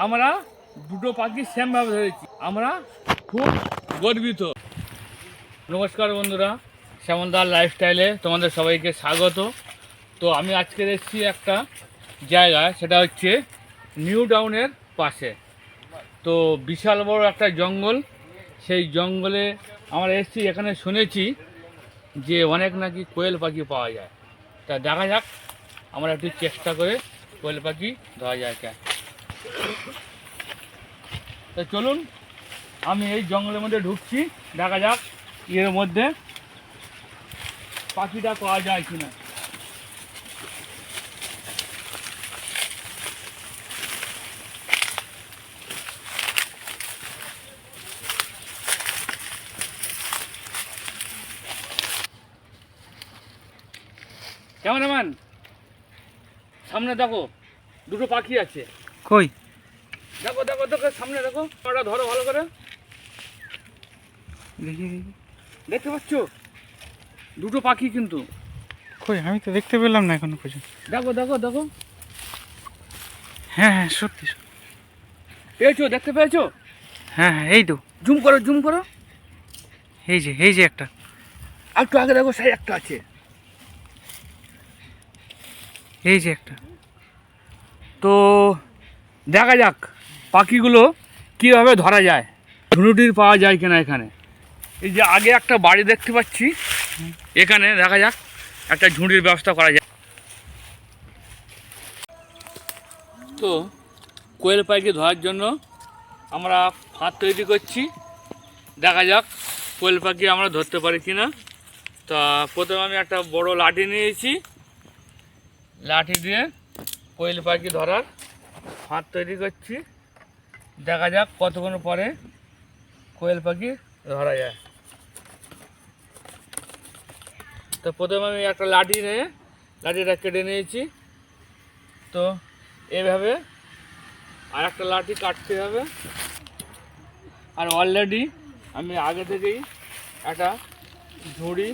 আমরা দুটো পাখি সেমভাবে ধরেছি। আমরা খুব গর্বিত। নমস্কার বন্ধুরা, শ্যামলদার লাইফস্টাইলে তোমাদের সবাইকে স্বাগত। তো আমি আজকে এসেছি একটা জায়গা সেটা হচ্ছে নিউ টাউনের পাশে। তো বিশাল বড় একটা জঙ্গল। সেই জঙ্গলে আমরা এসেছি, এখানে শুনেছি যে অনেক নাকি কোয়েল পাখি পাওয়া যায়। তা দেখা যাক, আমরা একটু চেষ্টা করে কোয়েল পাখি ধরা যায় কে তা চলুন, আমি এই জঙ্গলের মধ্যে ঢুকছি, দেখা যাক এর মধ্যে পাখিটা পাওয়া যায় কিনা। ক্যামেরাম্যান, সামনে দেখো, দুটো পাখি আছে। কই? দেখো দেখো দেখো সামনে দেখো। ওটা ধরো ভালো করে। দেখি দেখি। দেখতে পাচ্ছ? দুটো পাখি কিন্তু। কই? আমি তো দেখতে পেলাম না এখনও পর্যন্ত। দেখো দেখো দেখো। হ্যাঁ হ্যাঁ সত্যি। পেয়েছ? দেখতে পেয়েছ? হ্যাঁ হ্যাঁ এই তো। জুম করো জুম করো। এই যে এই যে একটা। আর একটু আগে দেখো সেই একটা আছে। এই যে একটা। তো দেখা যাক পাখিগুলো কীভাবে ধরা যায়। ঝুনুটির পাওয়া যায় কিনা এখানে। এই যে আগে একটা বাড়ি দেখতে পাচ্ছি। এখানে দেখা যাক একটা ঝুড়ির ব্যবস্থা করা যায়। তো কোয়েল পাখি ধরার জন্য আমরা ফাঁদ তৈরি করছি। দেখা যাক কোয়েল পাখি আমরা ধরতে পারি কি না তা প্রথমে আমি একটা বড় লাঠি নিয়েছি। লাঠি দিয়ে কোয়েল পাখি ধরার ফাঁদ তৈরি করছি। দেখা যাক কতক্ষণ পরে কোয়েল পাখি ধরা যায়। তো প্রথমে আমি একটা লাঠি নিয়ে, লাঠিটা কেটে নিয়েছি। তো এভাবে আর একটা লাঠি কাটতে হবে। আর অলরেডি আমি আগে থেকেই একটা ঝুড়ি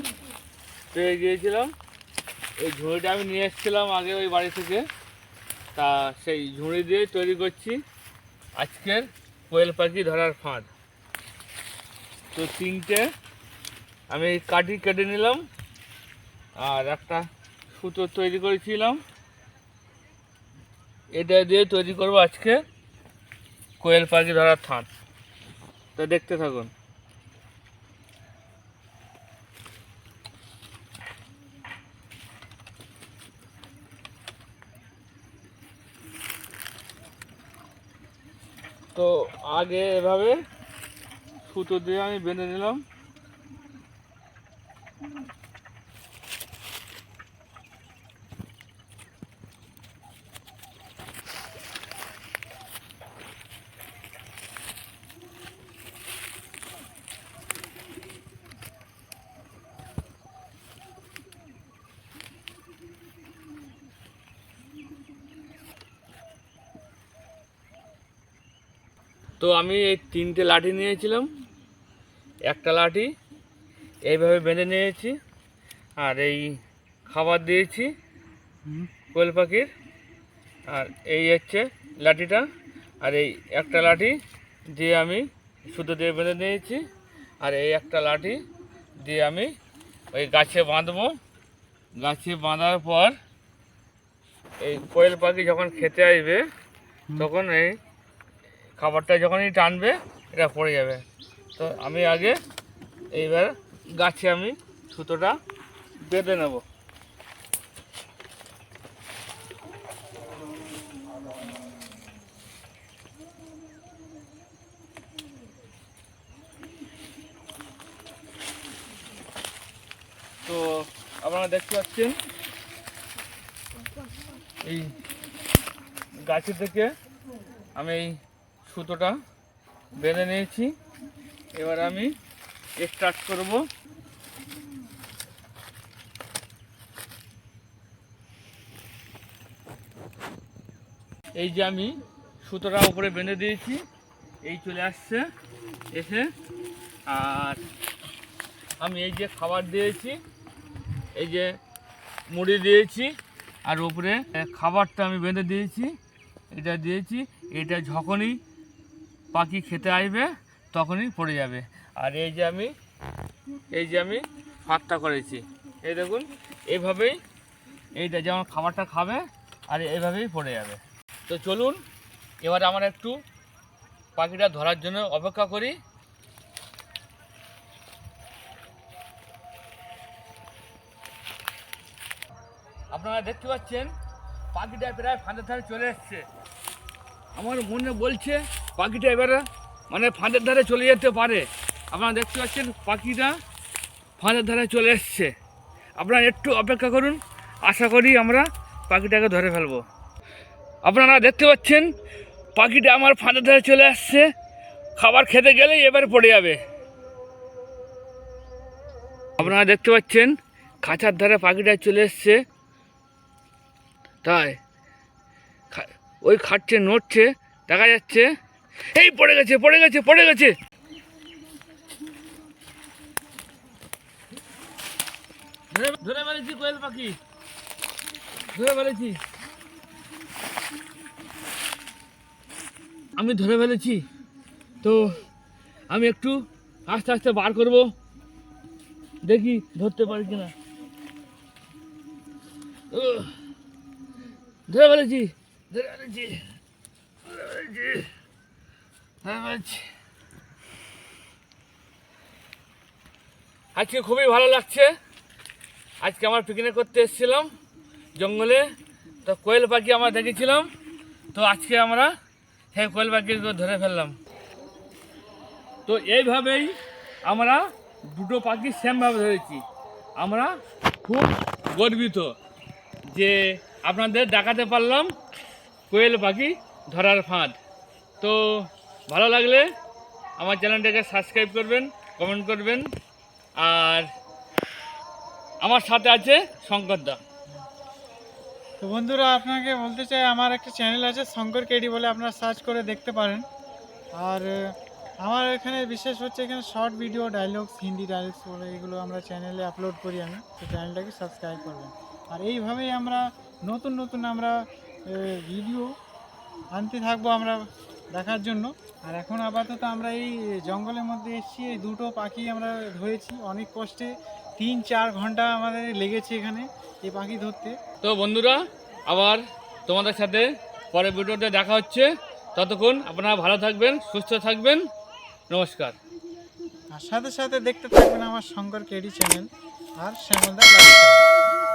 পেয়ে গিয়েছিলাম। এই ঝুড়িটা আমি নিয়ে এসেছিলাম আগে ওই বাড়ি থেকে। তা সেই ঝুড়ি দিয়ে তৈরি করছি। আজকের কোয়েল পাখি ধরার ফাঁদ। তো তিনটে আমি কাঠি কেটে নিলাম, আর একটা সুতো তৈরি করেছিলাম। এটা দিয়ে তৈরি করব আজকে কোয়েল পাখি ধরার ফাঁদ। তো দেখতে থাকুন। তো আগে এভাবে সুতো দিয়ে আমি বেঁধে নিলাম। তো আমি এই তিনটে লাঠি নিয়েছিলাম। একটা লাঠি এইভাবে বেঁধে নিয়েছি আর এই খাবার দিয়েছি কোয়েল পাখির। আর এই হচ্ছে লাঠিটা। আর এই একটা লাঠি দিয়ে আমি সুতো দিয়ে বেঁধে নিয়েছি। আর এই একটা লাঠি দিয়ে আমি ওই গাছে বাঁধবো। গাছে বাঁধার পর এই কোয়েল পাখি যখন খেতে আসবে তখন এই খাবারটা যখনই টানবে, এটা পড়ে যাবে। তো আমি আগে এইবার গাছে আমি সুতোটা বেঁধে নেব। তো আপনারা দেখতে পাচ্ছেন, এই গাছে থেকে আমি এই সুতোটা বেঁধে নিয়েছি। এবার আমি স্টার্ট করব। এই যে আমি সুতোটা উপরে বেঁধে দিয়েছি, এই চলে আসছে এসে। আর আমি এই যে খাবার দিয়েছি, এই যে মুড়ি দিয়েছি, আর উপরে খাবারটা আমি বেঁধে দিয়েছি, এটা দিয়েছি, এটা যখনই পাখি খেতে আসবে, তখনই পড়ে যাবে। আর এই যে আমি, এই যে আমি ফাঁকটা করেছি। এই দেখুন এইভাবেই এইটা যেমন খাবারটা খাবে, আর এইভাবেই পড়ে যাবে। তো চলুন, এবার আমরা একটু পাখিটা ধরার জন্য অপেক্ষা করি। আপনারা দেখতে পাচ্ছেন, পাখিটা প্রায় ফাঁদের ধারে চলে এসছে। আমার মনে বলছে পাখিটা এবারে মানে ফাঁদের ধারে চলে যেতে পারে। আপনারা দেখতে পাচ্ছেন পাখিটা ফাঁদের ধারে চলে এসছে। আপনারা একটু অপেক্ষা করুন, আশা করি আমরা পাখিটাকে ধরে ফেলব। আপনারা দেখতে পাচ্ছেন পাখিটা আমার ফাঁদের ধারে চলে আসছে খাবার খেতে গেলেই এবার পড়ে যাবে। আপনারা দেখতে পাচ্ছেন খাঁচার ধারে পাখিটা চলে এসছে। তাই ওই খাচ্ছে, নড়ছে, দেখা যাচ্ছে। এই পড়ে গেছে পড়ে গেছে পড়ে গেছে। ধরে ফেলেছি কোয়েল পাখি। ধরে ফেলেছি। আমি ধরে ফেলেছি। তো আমি একটু আস্তে আস্তে বার করব। দেখি ধরতে পারি কিনা। ধরে ফেলেছি। আজকে খুবই ভালো লাগছে। আজকে আমার পিকনিক করতে এসেছিলাম জঙ্গলে। তো কোয়েল পাখি আমরা দেখেছিলাম। তো আজকে আমরা সেই কোয়েল পাখিগুলো ধরে ফেললাম। তো এইভাবেই আমরা দুটো পাখি সেমভাবে ধরেছি। আমরা খুব গর্বিত যে আপনাদের দেখাতে পারলাম কোয়েল পাখি ধরার ফাঁদ। তো ভালো লাগলে আমার চ্যানেলটাকে সাবস্ক্রাইব করবেন, কমেন্ট করবেন, আর আমার সাথে আছে শঙ্করদা তো বন্ধুরা, আপনাকে বলতে চাই, আমার একটা চ্যানেল আছে শঙ্কর কেডি বলে, আপনারা সার্চ করে দেখতে পারেন। আর আমার এখানে বিশেষ হচ্ছে এখানে short video dialogues Hindi dialogues বলে এগুলো আমরা চ্যানেলে আপলোড করি আমি, তো চ্যানেলটাকে সাবস্ক্রাইব করবেন। আর এইভাবেই আমরা নতুন নতুন আমরা ভিডিও আনতে থাকব আমরা দেখার জন্য। আর এখন আপাতত আমরা এই জঙ্গলের মধ্যে এসেছি এই দুটো পাখি আমরা ধরেছি অনেক কষ্টে। তিন চার ঘণ্টা আমাদের লেগেছে এখানে এই পাখি ধরতে। তো বন্ধুরা আবার তোমাদের সাথে পরের ভিডিওতে দেখা হচ্ছে। ততক্ষণ আপনারা ভালো থাকবেন সুস্থ থাকবেন। নমস্কার। আর সাথে সাথে দেখতে থাকবেন আমার শঙ্কর কেডি চ্যানেল আর শ্যামলদা লাইফস্টাইল।